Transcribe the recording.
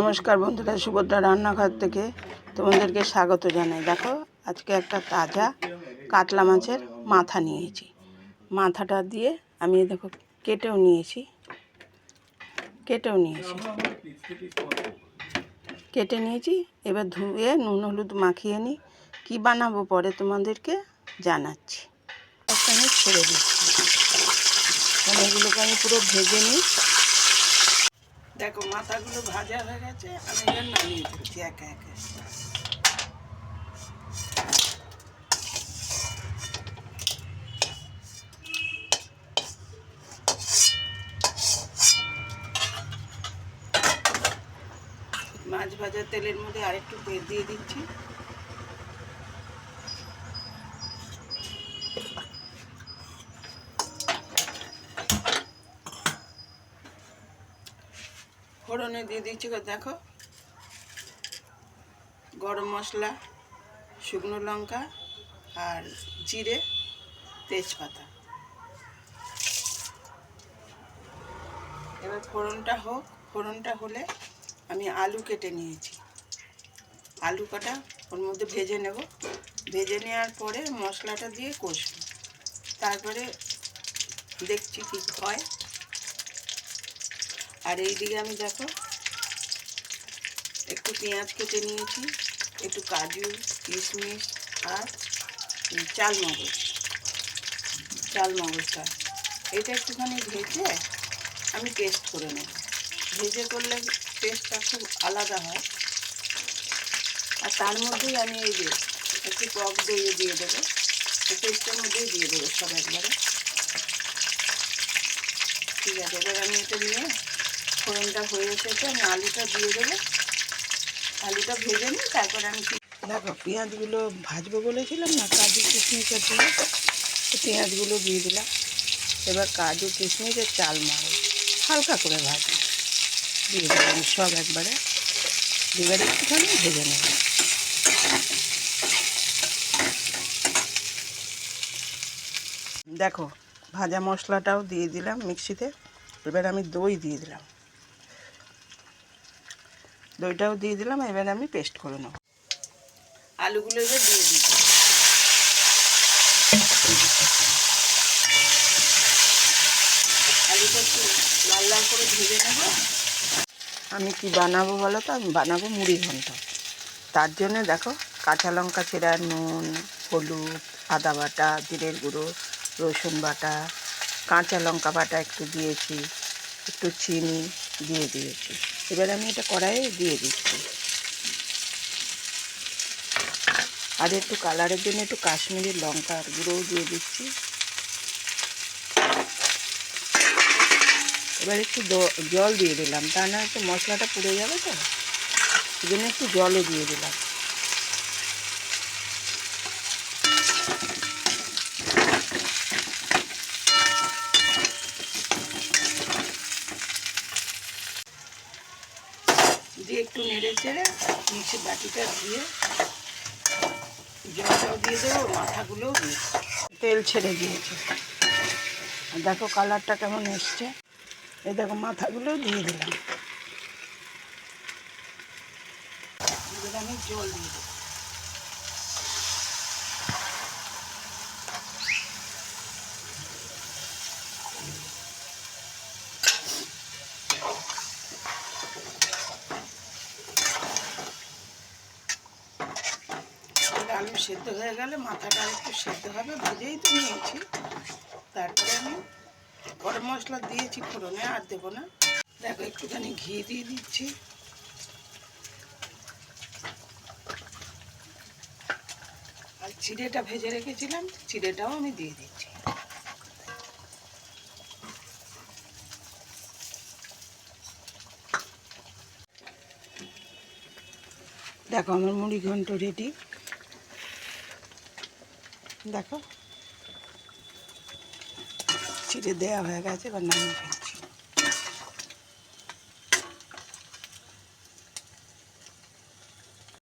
নমস্কার বন্ধুরা, সুভদ্রা রান্নাঘর থেকে তোমাদেরকে স্বাগত জানাই। দেখো, আজকে একটা তাজা কাতলা মাছের মাথা নিয়েছি। মাথাটা দিয়ে আমি দেখো, কেটেও নিয়েছি। কেটেও নিয়েছি। কেটে নিয়েছি, এবার ধুয়ে নুন, হলুদ মাখিয়ে নিই। কী বানাবো পরে তোমাদেরকে জানাচ্ছি। আমি ছেড়ে দিচ্ছি। এগুলোকে আমি পুরো ভেজে নিই। দেখো, মাথাগুলো ভাজা হয়ে গেছে, আমি এবার নামিয়ে দিচ্ছি একে একে। মাছ ভাজার তেলের মধ্যে আরেকটু তেল দিয়ে দিচ্ছি। ফোড়নে দিয়ে দিচ্ছি দেখো। গরম মশলা, শুকনো লঙ্কা আর জিরে, তেজপাতা। এবার ফোড়নটা হোক, ফোড়নটা হলে আমি আলু কেটে নিয়েছি। আলু কাটা ওর মধ্যে ভেজে নেব। ভেজে নেওয়ার পরে মশলাটা দিয়ে কষবো। তারপরে দেখছি কী হয়। আর এইদিকে আমি দেখো, একটু পেঁয়াজ কেটে নিয়েছি, একটু কাজু, কিশমিশ আর চাল মগজ চাল মগজটা এটা একটুখানি ভেজে আমি পেস্ট করে নেব। ভেজে করলে টেস্টটা খুব আলাদা হয়। আর তার মধ্যেই আমি এই যে একটু টক দইয়ে দিয়ে দেবো। পেস্টের মধ্যেই দিয়ে দেবো সব একবারে। ঠিক আছে, এবার আমি এটা নিয়ে ফোড়নটা হয়ে এসেছে, আমি আলুটা দিয়ে দেবো। আলুটা ভেজে নিই, তারপরে আমি দেখো, পেঁয়াজগুলো ভাজবো বলেছিলাম না, কাজু কিশমিশের জন্য। তো পেঁয়াজগুলো দিয়ে দিলাম। এবার কাজু কিশমিশের চাল মারো হালকা করে ভাজা। দিয়ে দিলাম সব একবারে। এবারে একটুখানি ভেজে নেব। দেখো, ভাজা মশলাটাও দিয়ে দিলাম মিক্সিতে। এবার আমি দই দিয়ে দিলাম। দইটাও দিয়ে দিলাম এবার আমি পেস্ট করে নেব। আলুগুলো এবার দিয়ে দিই। আলুটা একটু লাল লাল করে ভেজে নেব। আমি কি বানাবো বলো তো? আমি বানাবো মুড়ি ঘন্ট। তার জন্য দেখো কাঁচা লঙ্কা চেরা নুন হলুদ আদা বাটা জিরের গুঁড়ো রসুন বাটা কাঁচা লঙ্কা বাটা একটু দিয়েছি একটু চিনি দিয়ে দিয়েছি। এবার আমি এটা কড়াইয়ে দিয়ে দিচ্ছি। আর একটু কালারের জন্য একটু কাশ্মীরি লঙ্কার গুঁড়োও দিয়ে দিচ্ছি। এবার একটু জল দিয়ে দিলাম। তা না একটু মশলাটা পুড়ে যাবে তো? সেজন্য একটু জলও দিয়ে দিলাম। দিয়ে একটু নেড়ে চেড়ে মিক্সির বাটিটা দিয়ে জলটাও দিয়ে দেবো, মাথাগুলোও তেল ছেড়ে দিয়েছে। দেখো কালারটা কেমন এসছে। এই দেখো মাথাগুলোও দিয়ে দিলাম। আমি জল দিয়ে দেবো। আলু সেদ্ধ হয়ে গেলে মাথাটা একটু সেদ্ধ হবে, ভেজেই তো নিয়েছি। তারপরে আমি গরম মশলা দিয়েছি ফোড়নে, আর দেবো না। দেখো, একটুখানি ঘি দিয়ে দিচ্ছি। আর চিড়েটা ভেজে রেখেছিলাম, চিড়েটাও আমি দিয়ে দিচ্ছি। দেখো, আমার মুড়ি ঘন্ট রেডি দেখো। চিড়ে দেওয়া হয়ে গেছে এবার নামিয়ে